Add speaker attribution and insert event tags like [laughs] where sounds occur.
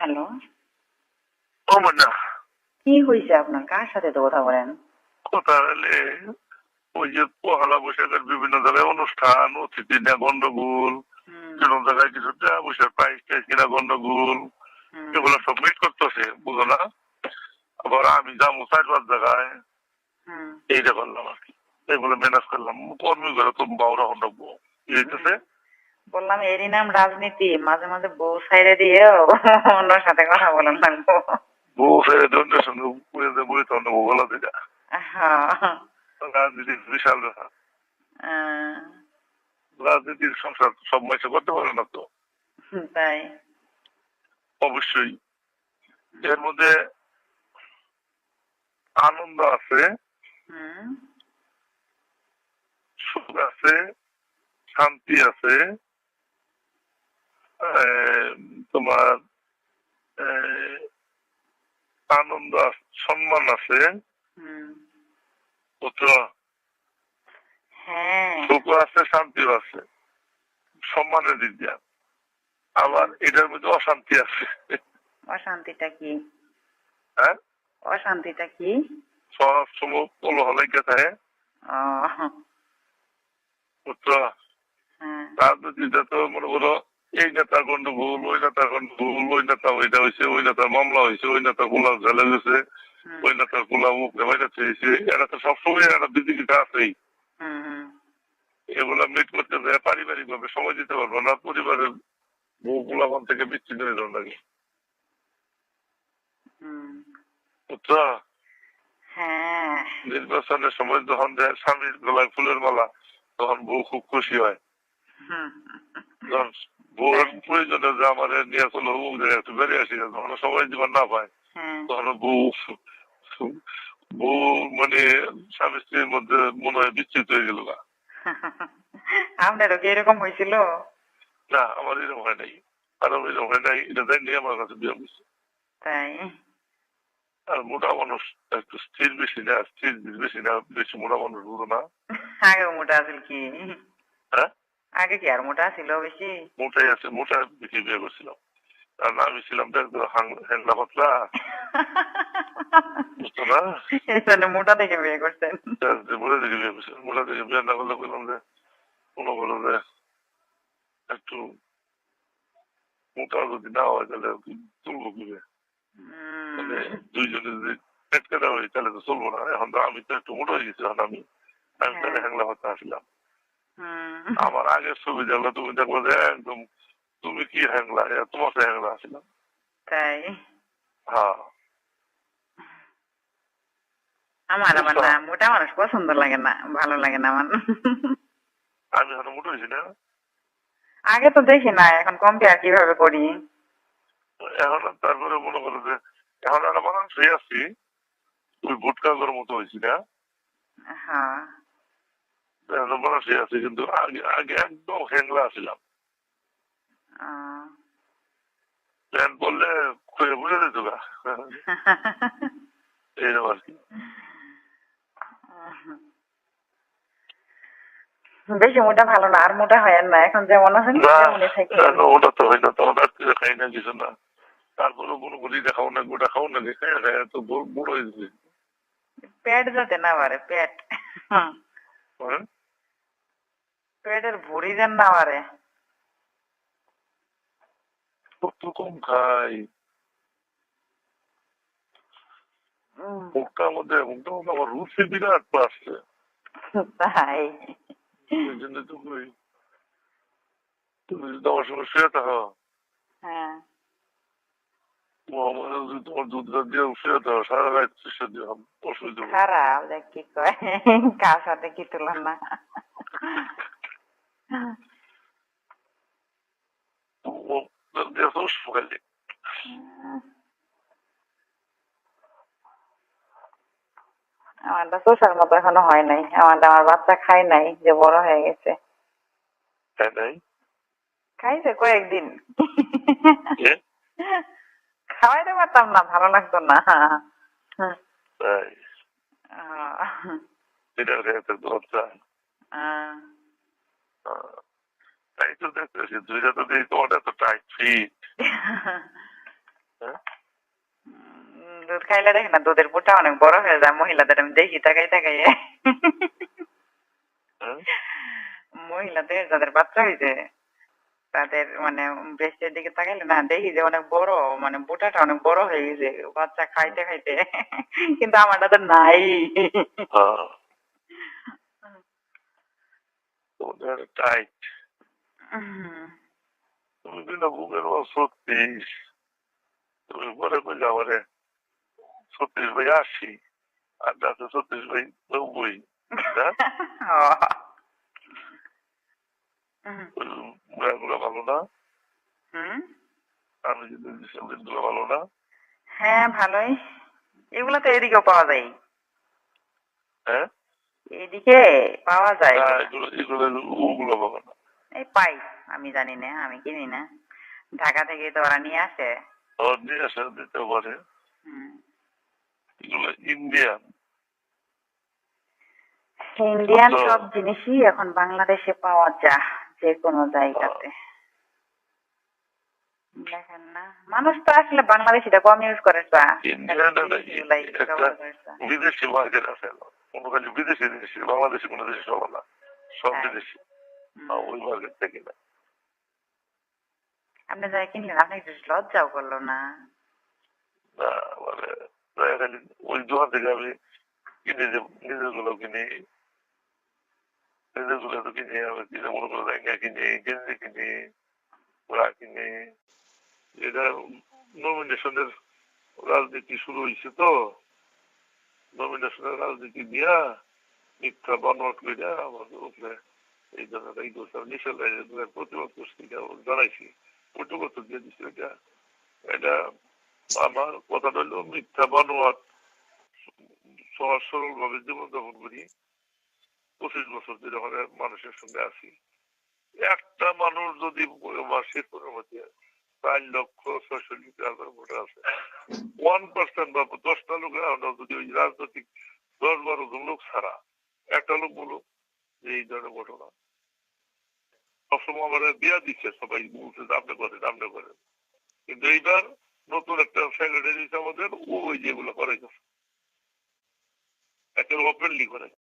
Speaker 1: Hello
Speaker 2: ও না
Speaker 1: কি হয়েছে আপনার? কার সাথে তো কথা বলেন?
Speaker 2: কথা হলে ওই যে পহেলা বৈশাখের বিভিন্ন জায়গায় অনুষ্ঠান অতিথি না গন্ডগোল কোন জায়গায় কিছু পয়সার প্রাইস টাইস কিনা গন্ডগোল এগুলো সব মিট করতেছে বুঝো না? আবার আমি যাব চার পাঁচ জায়গায়। এইটা করলাম আর কি। এগুলো ম্যানেজ করলাম। কর্মী করে তো বাউরা হন্ডব এইটাতে
Speaker 1: বললাম এরই নাম রাজনীতি মাঝে মাঝে বউ সাইডে দিয়ে অন্যর সাথে কথা বলেন লাগবো
Speaker 2: বউ সঙ্গে তখন বলা দিটা
Speaker 1: হ্যাঁ।
Speaker 2: রাজনীতির বিশাল ব্যাপার। রাজনীতির সংসার সব মাইসে করতে পারে না তো।
Speaker 1: তাই।
Speaker 2: অবশ্যই। এর মধ্যে আনন্দ আছে
Speaker 1: হুম।
Speaker 2: সুখ আছে শান্তি আছে। তোমার আনন্দ সম্মান আছে?
Speaker 1: হ্যাঁ।
Speaker 2: আছে শান্তিও আছে। সম্মানের দিক দিয়ে। আবার এটার মধ্যে অশান্তি আছে।
Speaker 1: অশান্তিটা কি?
Speaker 2: হ্যাঁ?
Speaker 1: অশান্তিটা কি?
Speaker 2: সব সময় হলাইকে থাকে? পুত্র?
Speaker 1: হ্যাঁ।
Speaker 2: রাজনীতিটা তো মনে করো এই নেতার গন্ডগোল ওই নেতার গন্ডগোল ওই নেতা ওইটা হয়েছে ওই নেতার মামলা হয়েছে ওই নেতার গোলা ঝেলে গেছে ওই নেতার গোলা মুখ বাইরে চেয়েছে এরা তো সবসময় একটা বিদিকিটা আছেই। এগুলা মিট করতে যায় পারিবারিক ভাবে সময় দিতে পারব না পরিবারের বউ গোলাপান থেকে বিচ্ছিন্ন হয়ে যাওয়ার লাগে।
Speaker 1: হ্যাঁ।
Speaker 2: নির্বাচনের সময় যখন স্বামীর গলায় ফুলের মালা তখন বউ খুব খুশি হয়। বউর প্রয়োজনে যে আমার নিয়ে চলো জায়গায় একটু বেরিয়ে আসি তখন সময় জীবন না পায়। তখন বউ বউ মানে স্বামী স্ত্রীর মধ্যে মনে হয় বিচ্ছিত হয়ে গেল না [laughs]
Speaker 1: আপনারও কি এরকম হয়েছিল?
Speaker 2: না আমার এরকম হয় নাই। আর এরকম হয় নাই এটা নিয়ে আমার কাছে বিয়ে করছে
Speaker 1: তাই?
Speaker 2: আর মোটা মানুষ একটু স্থির বেশি না স্থির বেশি না বেশি মোটা মানুষ বুঝো না। [laughs]
Speaker 1: আগে মোটা আছিল কি?
Speaker 2: হ্যাঁ?
Speaker 1: আগে কি আর মোটা ছিল বেশি?
Speaker 2: মোটাই আছে মোটা দেখে বিয়ে করছিলাম। কারণ আমি ছিলাম হ্যাংলা পাতলা। বুঝতো না?
Speaker 1: মোটা দেখে বিয়ে করছেন
Speaker 2: মোটা দেখে বিয়ে করছিলাম। মোটা দেখে বিয়ে না করলে বললাম যে কোনো বলো যে একটু মোটা যদি না হয় তাহলে তুলবো কীভাবে মানে দুইজনে যদি পেট কাটা হয় তাহলে তো চলবো না। এখন তো আমি তো একটু মোটা হয়ে গেছি এখন আমি আমি তাহলে হ্যাংলা পাতলা আসলাম। আমার আগের ছবি দেখলে তুমি দেখব যে একদম তুমি কি হ্যাংলা? এ তোমাকে হ্যাংলা আসলাম
Speaker 1: তাই?
Speaker 2: হ্যাঁ।
Speaker 1: আমার আমার না মোটা মানুষ পছন্দ লাগে না ভালো লাগে না আমার।
Speaker 2: আমি এখন মোটা হয়েছি না?
Speaker 1: আগে তো দেখি না এখন কম্পেয়ার কীভাবে করি?
Speaker 2: এখন তারপরে মনে করো যে এখন একটা হয়ে আছি ওই ভোটকাগর মতো হয়েছি না?
Speaker 1: হ্যাঁ।
Speaker 2: হয়ে কিন্তু আগে আগে একদম হ্যাংলা
Speaker 1: আহ,
Speaker 2: প্যান্ট বললে খুঁজে বুঝে দিত এইরকম আর কি
Speaker 1: বেশি মোটা ভালো না আর মোটা হয় না এখন যেমন আছেন
Speaker 2: ওটা তো হয় না তখন আর কিছু খাই না কিছু না তারপরে কোনো গুলি দেখাও না গোটা খাও না খাই খাই তো বড়- হয়ে যাবে
Speaker 1: পেট যাতে না পারে পেট
Speaker 2: হ্যাঁ?
Speaker 1: পেটের ভুড়ি যেন না
Speaker 2: কম খাই। মুখটার মধ্যে মুখটার মধ্যে আমার রুচি বিরাট পাচ্ছে
Speaker 1: তাই?
Speaker 2: জন্য তো কই তুমি যদি আমার সঙ্গে শুয়ে থাকো।
Speaker 1: হ্যাঁ।
Speaker 2: ও আমার যদি তোমার দুধ দিয়ে শুয়ে থাকো সারা রাত চেষ্টা দিয়ে অসুবিধা
Speaker 1: খারাপ দেখ কি কয়? কার সাথে কি তুলনা?
Speaker 2: সকালে
Speaker 1: আমারটা শোষার মতো এখনও হয় নাই। আমার বাচ্চা খায় নাই যে বড় হয়ে গেছে।
Speaker 2: নাই?
Speaker 1: খাইছে কয়েকদিন? খাওয়াইতে পারতাম না ভালো লাগতো না।
Speaker 2: তাই। এটা বাচ্চা
Speaker 1: আহ,
Speaker 2: আহ, তাই তো দেখতেছি দুইটা তো দেখি তোমার এত টাইট ফিট হ্যাঁ
Speaker 1: দুধ খাইলে দেখে না দুধের অনেক বড় হয়ে যায় মহিলাদের আমি দেখি তাকাই তাকাই।
Speaker 2: হ্যাঁ?
Speaker 1: মহিলাদের যাদের বাচ্চা হয়েছে তাদের মানে ব্রেস্টের দিকে তাকাইলে না দেখি যে অনেক বড় মানে বোটাটা অনেক বড় হয়ে গেছে বাচ্চা খাইতে খাইতে। কিন্তু আমারটা তো নাই
Speaker 2: হ্যাঁ তোমাদের টাইট তুমি কিন্তু বুকের মাপ ছত্রিশ তুমি পরে কইলে আমারে ছত্রিশ বাই আশি আর যাতে ছত্রিশ বাই নব্বই হ্যাঁ ভালো না আমি যদি ভালো না
Speaker 1: হ্যাঁ ভালোই এগুলো তো এদিকেও পাওয়া যায়
Speaker 2: হ্যাঁ
Speaker 1: এদিকে পাওয়া যায়।
Speaker 2: এগুলো ওগুলো না।
Speaker 1: এই পাই আমি জানি না আমি কিনি না। ঢাকা থেকে তো ওরা নিয়ে আসে।
Speaker 2: নিয়ে আসে দিতে পারে। এগুলো ইন্ডিয়ান
Speaker 1: ইন্ডিয়ান সব জিনিসই এখন বাংলাদেশে পাওয়া যায় যে কোনো জায়গাতে। দেখেন না মানুষ তো আসলে বাংলাদেশিটা কম ইউজ করে।
Speaker 2: বিদেশি মার্কেট আছে। কোনো খালি বিদেশি দেশি বাংলাদেশি কোনো দেশে সব না। সব
Speaker 1: হ্যাঁ।
Speaker 2: বিদেশি। ওই মার্কেট থেকে না।
Speaker 1: আপনি যাই কিনলেন আপনি একটু লজ্জাও করল না।
Speaker 2: না মানে ওই দোকান থেকে আমি কিনে যে নিজেরগুলো কিনি। নিজেরগুলো তো কিনি আমি কিনে মনে করো লেহেঙ্গা কিনি গেঞ্জি কিনি ওরা কিনি। এটা নমিনেশনের রাজনীতি শুরু হয়েছে তো। রাজনীতি দিয়া মিথ্যা বনট করে আমাদের উপরে এই জন্য এই আমি নিষেধাজ্ঞার প্রতিবাদ করছি জানাইছি ওইটুকু দিয়ে দিচ্ছি এটা এটা আমার কথাটা হলো মিথ্যা বানোয়াট সহজ সরল ভাবে জীবনযাপন করি পঁচিশ বছর ধরে মানুষের সঙ্গে আছি একটা মানুষ যদি মাসের কোনো মধ্যে চার লক্ষ ছয়ষট্টি হাজার ভোটার আছে। ওয়ান পার্সেন্ট বা দশটা লোকের আমরা যদি ওই রাজনৈতিক দশ বারো জন লোক ছাড়া, একটা লোক বলুক যে এই ধরনের ঘটনা। সবসময় আমার বিয়া দিচ্ছে সবাই, বলছে আপনি করেন আপনি করেন। কিন্তু এইবার নতুন একটা সেক্রেটারি আমাদের, ও ওই যেগুলো করে গেছে। একেবারে ওপেনলি করে।